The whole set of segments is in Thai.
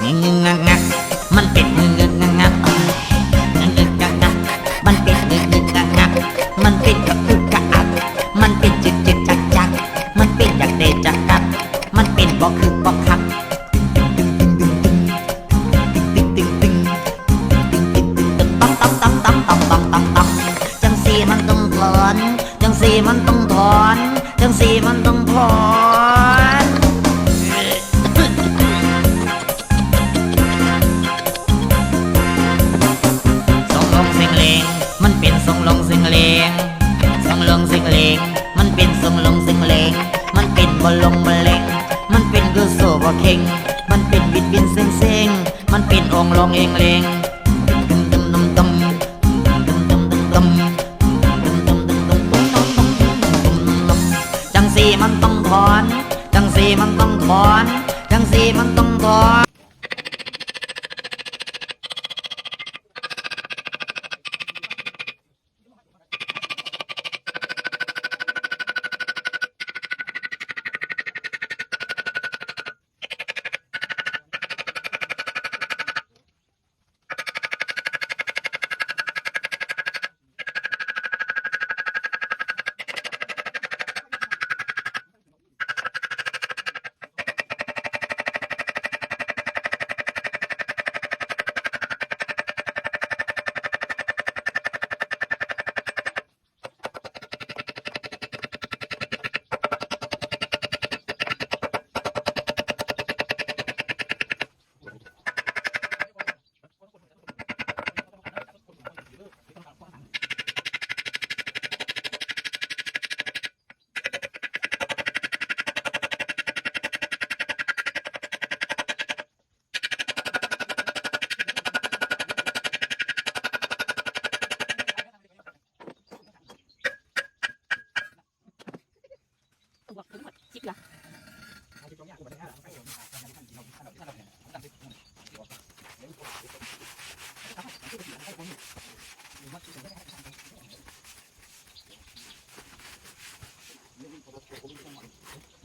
งักงักงักมันเป็นงักงักงักงักงักงักมันเป็นงักงักงักงักมันเป็นกระอุกกรอักมันเป็นจิกจิกจักจักมันเป็นอยากเตจักกักมันเป็นบอกคือบอกคักจังสีมันต้องถอนจังสีมันต้องถอนจังสีมันต้องถอน มาลงมาเล็งมันเป็นกือโซบะเข่งมันเป็นบิดบินเส้นเซ็งมันเป็นองลองเองเลงจังสีมันต้องถอน จังสีมันต้องถอน จังสีมันต้องถอน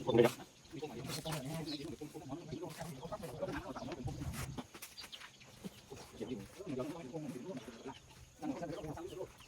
Thank you.